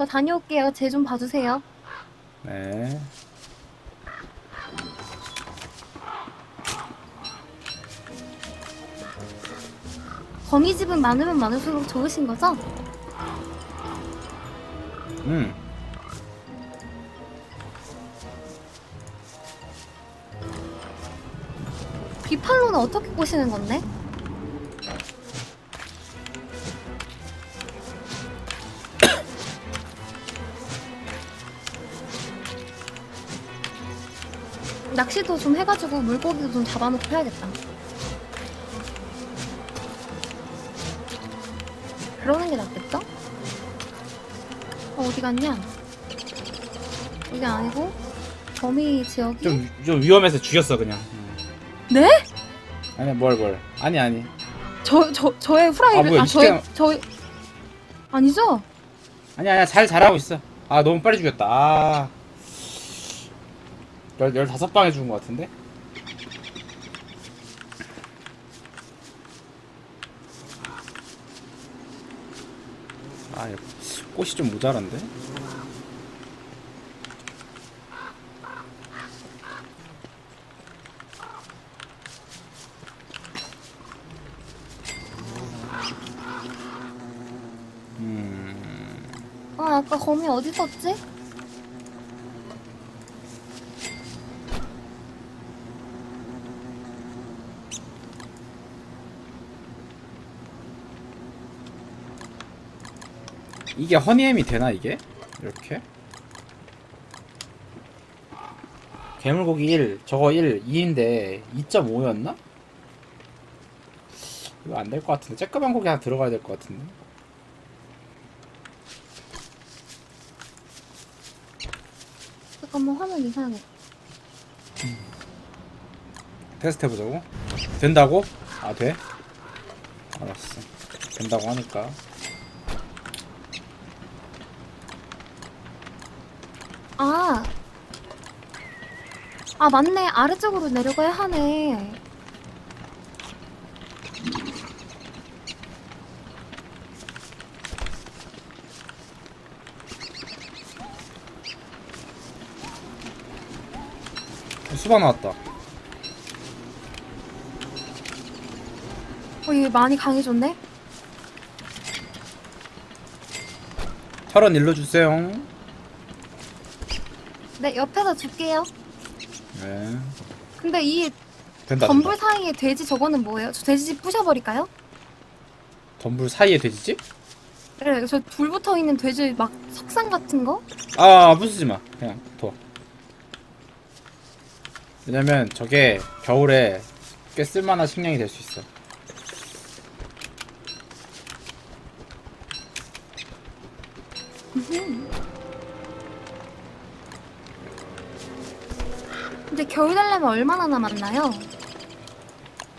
저 다녀올게요. 쟤 좀 봐주세요. 네. 거미집은 많으면 많을수록 좋으신 거죠? 음. 비팔로는 어떻게 꼬시는 건데? 낚시도 좀 해가지고 물고기도 좀 잡아놓고 해야겠다. 그러는 게 낫겠죠? 어, 어디 갔냐? 여기 아니고 거미 지역이 좀, 좀 위험해서 죽였어, 그냥. 음. 네? 아니, 뭘, 뭘. 아니, 아니. 저, 저, 저의 후라이를, 아, 뭐야, 아, 저의. 저의, 아니죠? 아니, 아니야. 잘 잘하고 있어. 아, 너무 빨리 죽였다. 아. 열, 열다섯 방에 죽은 것 같은데? 아, 꽃이 좀 모자란데? 음, 아, 아까 거미 어디 있었지? 이게 허니햄이 되나, 이게? 이렇게? 괴물고기 1, 저거 1, 2인데 2.5였나? 이거 안 될 것 같은데. 쬐끄만 고기 하나 들어가야 될 것 같은데. 잠깐만 화면 이상해. 테스트 해보자고. 된다고? 아, 돼? 알았어. 된다고 하니까. 아. 아, 맞네. 아래쪽으로 내려가야 하네. 수박 나왔다. 어, 얘 많이 강해졌네? 철원 일로 주세요. 네, 옆에다 줄게요. 네. 근데 이 된다. 덤불 된다. 사이에 돼지 저거는 뭐예요? 저 돼지집 부셔버릴까요? 덤불 사이에 돼지집? 그래, 저불 붙어 있는 돼지 막 석상 같은 거? 아, 부수지 마. 그냥 둬. 왜냐면 저게 겨울에 꽤 쓸만한 식량이 될 수 있어. 근데 겨울 되려면 얼마나 남았나요?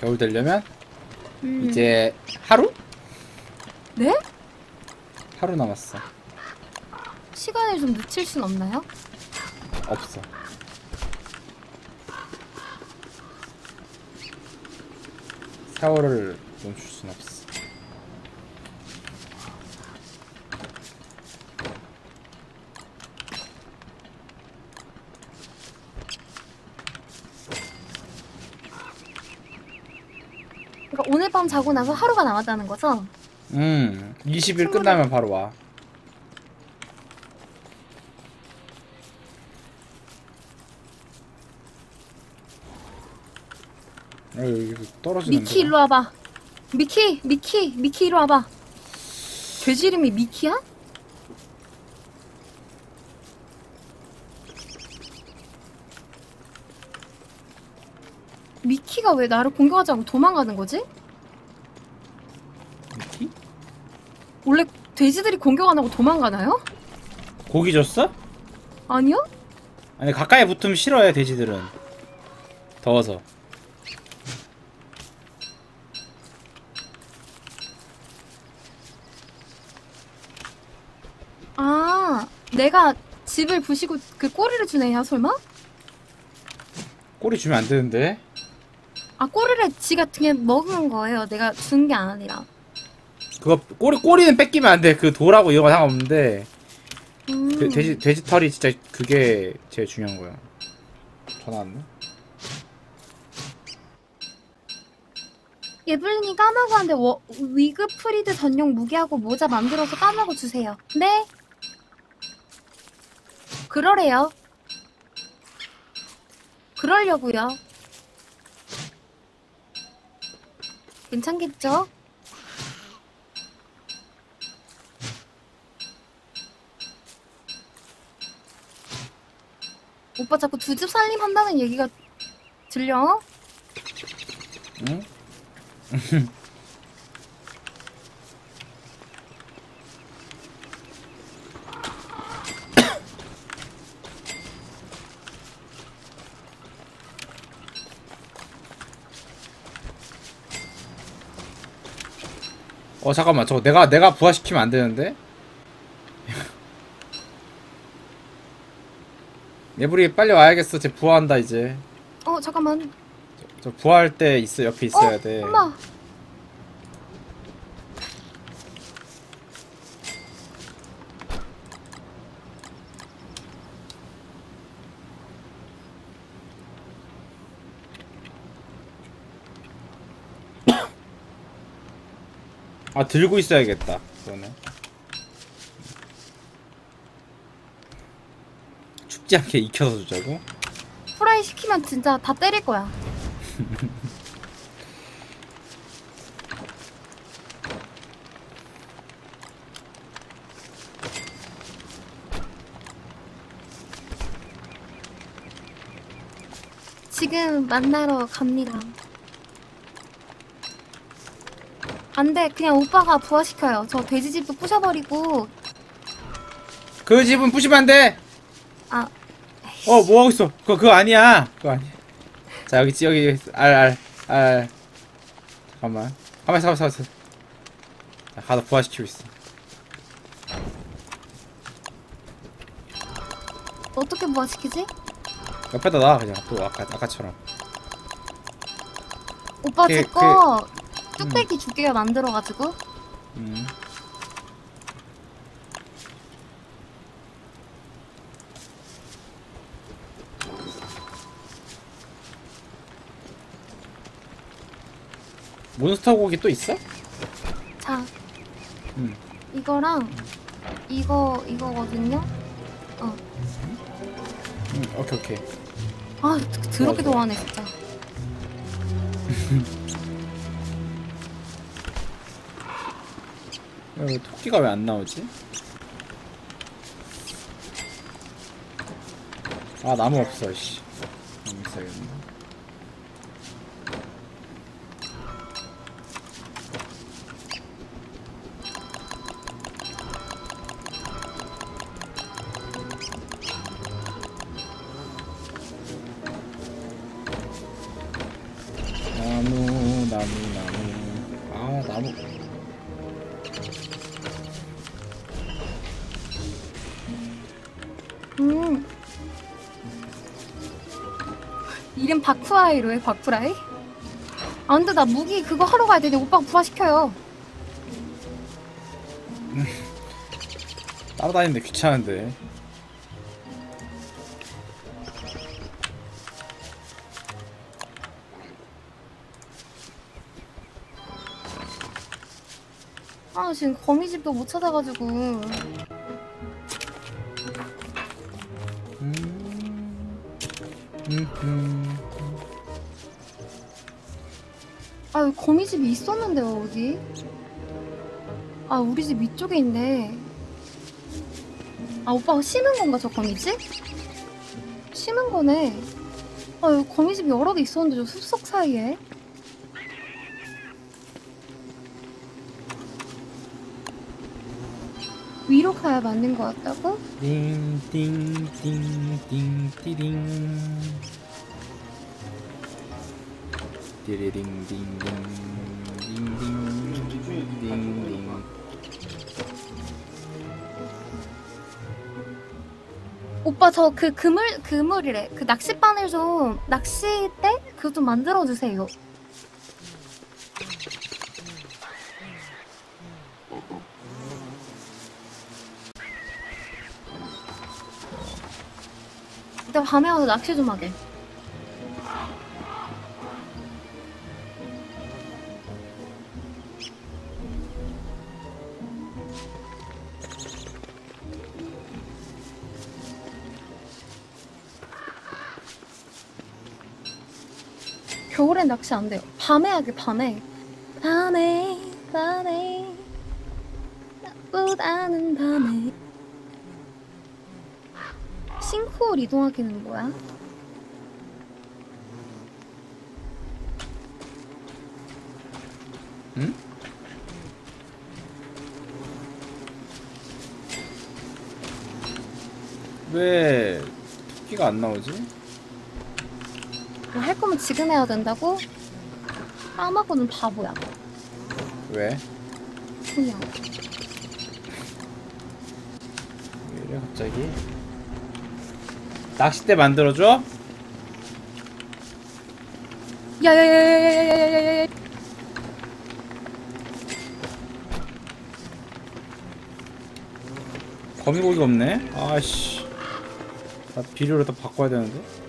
겨울 되려면 음, 이제 하루? 네? 하루 남았어. 시간을 좀 늦출 순 없나요? 없어. 세월을 멈출 순 없어. 그러니까 오늘 밤 자고 나서 하루가 남았다는 거죠? 음, 20일 충분히- 끝나면 바로 와. 아, 여기 떨어지는데. 미키 일로 와봐. 미키, 미키, 미키 일로 와봐. 돼지 이름이 미키야? 미키가 왜 나를 공격하지 않고 도망가는 거지? 미키? 원래 돼지들이 공격 안 하고 도망가나요? 고기 줬어? 아니요? 아니 가까이 붙으면 싫어해 돼지들은. 더워서. 아, 내가 집을 부시고 그 꼬리를 주네요, 설마? 꼬리 주면 안 되는데. 아, 꼬리를 지가 그냥 먹은 거예요. 내가 준 게 아니라. 그거 꼬리 꼬리는 뺏기면 안 돼. 그 돌하고 이런 거 상관없는데 음. 돼, 돼지 돼지 털이 진짜 그게 제일 중요한 거야. 전화 왔네. 예블린이 까마고 한데 워, 위그 프리드 전용 무기하고 모자 만들어서 까마고 주세요. 네. 그러래요. 그러려고요. 괜찮겠죠? 오빠 자꾸 두 집 살림 한다는 얘기가 들려? 응? 어 잠깐만 저거 내가 내가 부활시키면 안 되는데? 예불이 빨리 와야겠어 쟤 부활한다 이제 어 잠깐만. 저 부활할 때 있어 옆에 있어야 돼 엄마. 아 들고 있어야겠다 그거는 춥지 않게 익혀서 주자고? 프라이 시키면 진짜 다 때릴 거야. 지금 만나러 갑니다. 안 돼, 그냥 오빠가 부화시켜요. 저 돼지집도 부셔버리고, 그 집은 부시면 안 돼! 아, 어 뭐하고 있어? 그거 그거 아니야. 그거 아니야. 자 여기 있지 여기 알알알. 잠깐만. 가만히 있어 가만히 있어 자, 가서 부활시키고 있어. 어떻게 부화시키지? 옆에다 놔 그냥. 또 아까 아까처럼. 오빠 그- 제거 뚝배기 두 개가 만들어가지고 음. 몬스터 고기 또 있어? 자 음. 이거랑 이거 이거거든요. 음, 오케이 오케이 아 더럽게 좋아하네 진짜. 왜 토끼가 왜 안 나오지? 아 나무 없어 씨 바쿠아이로 해 바쿠라이? 아 근데 나 무기 그거 하러 가야 되는데 오빠가 부화시켜요. 따라다니는데 귀찮은데. 아 지금 거미집도 못 찾아가지고. 음, 음, 거미집이 있었는데요 어디? 아 우리 집 위쪽에 있네. 아 오빠가 심은 건가 저 거미집? 심은 거네. 아 여기 거미집 여러 개 있었는데 저 숲속 사이에. 위로 가야 맞는 것 같다고? 띵띵띵띵띠링 띠리링띵띵띵띵띵 오빠 저 그 그물 그물이래. 그 낚싯바늘 좀 낚싯대 그거 좀 만들어 주세요. 이따 밤에 와서 낚시 좀 하게. 낚시 안 돼요. 밤에 하게 밤에. 밤에 밤에 나쁘다는 밤에. 싱크홀 이동하기는 뭐야? 응? 왜 토끼가 안 나오지? 거면 지금 해야 된다고? 까마고는 바보야. 왜? 그냥. 왜 이래 갑자기? 낚싯대 만들어줘? 야야야야야야야야야야. 거미고기가 없네? 아씨 나 비료를 다 바꿔야 되는데?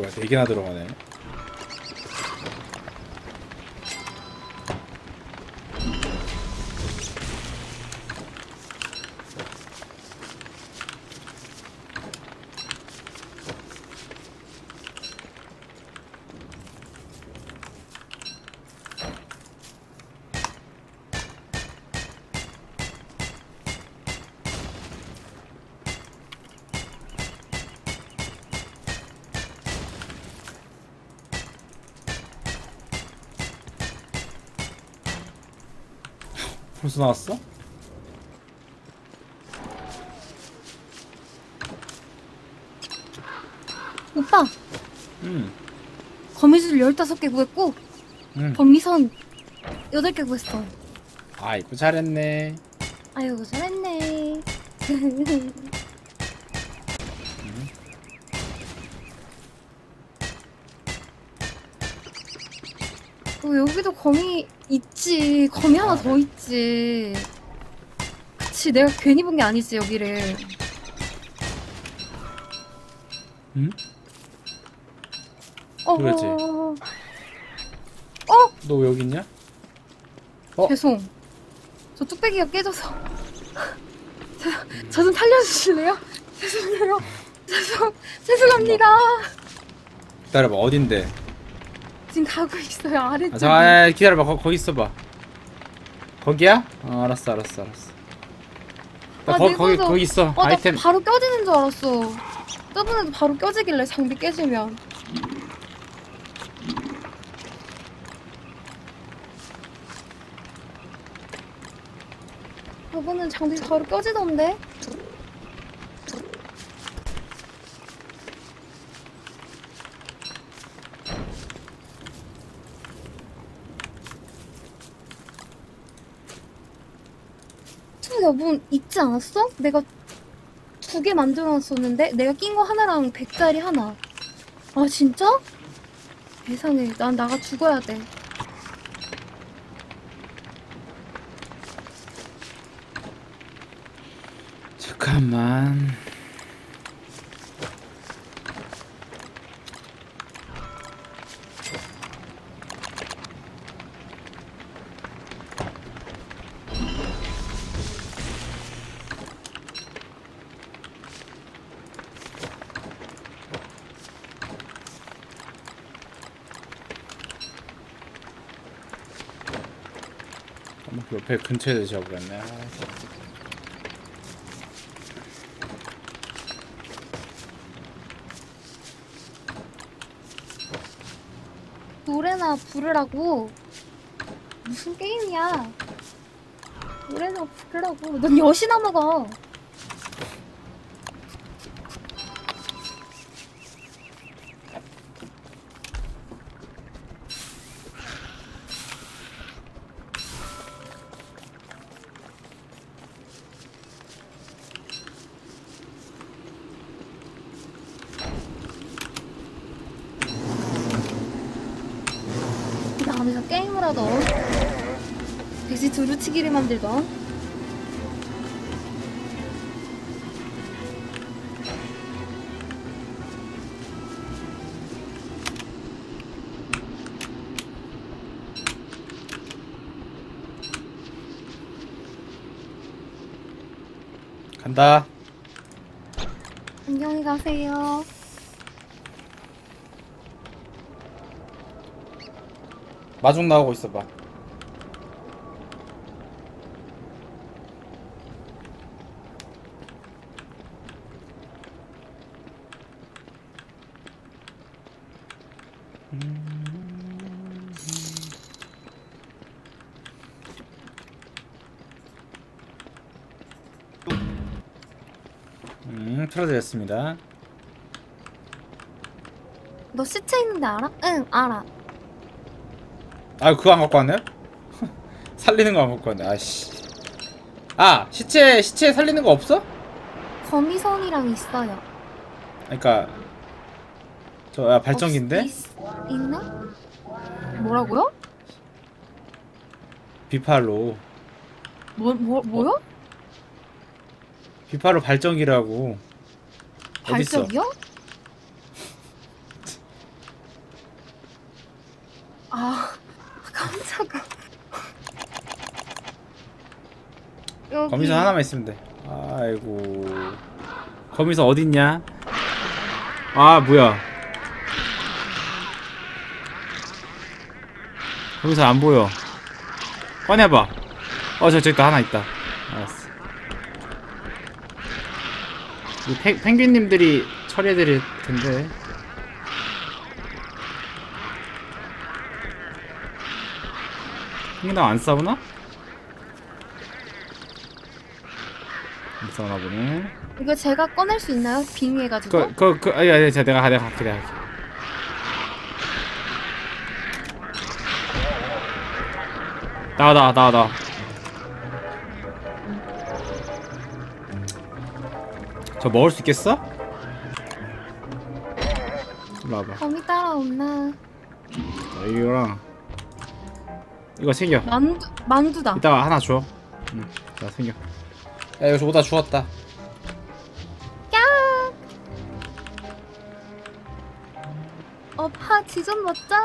뭐야 네 개나 들어가네 벌써 나왔어? 오빠, 응 거미줄 15개 구했고, 응. 범미선 8개 구했어. 아이고 잘했네 아이고, 잘했네. 어, 여기도 거미 있지. 거미 하나 더 있지. 그치, 내가 괜히 본 게 아니지, 여기를. 응? 어, 그러지. 어, 너 왜 여기 있냐? 어? 죄송. 저 뚝배기가 깨져서. 저 좀 살려주실래요? 죄송해요. 죄송, 죄송합니다. 기다려봐 어딘데 지금 가고 있어요, 아래쪽에. 아, 잠깐 아, 기다려봐 거, 거기 있어봐 거기야? 어 알았어 알았어 알았어 나 아, 거, 내 거기 거기 있어 어, 아이템 나 바로 껴지는 줄 알았어. 저번에도 바로 껴지길래 장비 깨지면. 저번엔 장비 바로 껴지던데? 저 여분 있지 않았어? 내가 두 개 만들어놨었는데 내가 낀 거 하나랑 100짜리 하나 아 진짜? 세상에 난 나가 죽어야 돼 잠깐만 옆에 근처에 아, 노래나 부르라고. 무슨 게임이야? 노래나 부르라고. 넌 여시나 먹어. 게임을 하던 돼지 두루치기를 만들던 간다. 안녕히 가세요. 마중 나오고 있어봐. 음, 틀어드렸습니다. 너 시체 있는데 알아? 응, 알아. 아 그거 안 갖고 왔네요? 살리는 거 안 갖고 왔네 아씨 아 시체 시체 살리는 거 없어? 거미선이랑 있어요. 그러니까 저 아, 발전기인데 없- 있, 있나? 뭐라고요? 비팔로 뭐, 뭐, 뭐요? 비팔로 발전기라고 어딨어? 발적이요? 아. 여기. 거미선 하나만 있으면 돼. 아이고. 거미선 어딨냐? 아 뭐야. 거미선 안 보여. 꺼내봐. 어저 저기 또 하나 있다. 알았어. 이 펭, 펭귄님들이 처리해드릴 텐데. 펭귄랑 안 싸우나? 안 싸우나 보네 이거 제가 꺼낼 수 있나요? 빙의해가지고. 그, 그, 그, 아니, 아니, 자, 내가, 내가 할게, 내가 할게. 나와, 나와, 나와, 나와. 저 먹을 수 있겠어? 일로 와봐. 거미 따라오나. 자, 이거랑, 이거 챙겨. 만두, 만두다. 이따가 하나 줘. 응, 자, 챙겨. 야, 이거 오다 주웠다. 야! 어, 파 지점 멋져.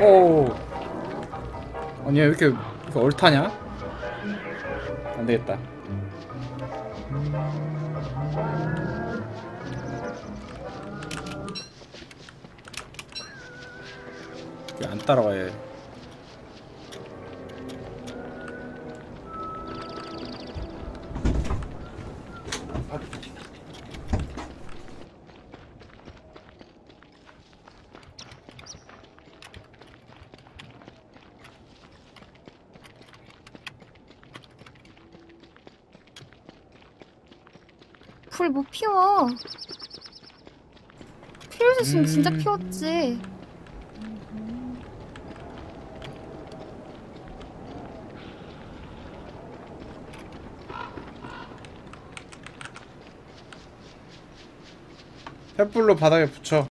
오. 아니 왜 이렇게, 이렇게 얼타냐? 안 되겠다. 왜안 따라와 얘. 불 못 피워. 수 있으면 진짜 음. 피웠지. 횃불로 바닥에 붙여.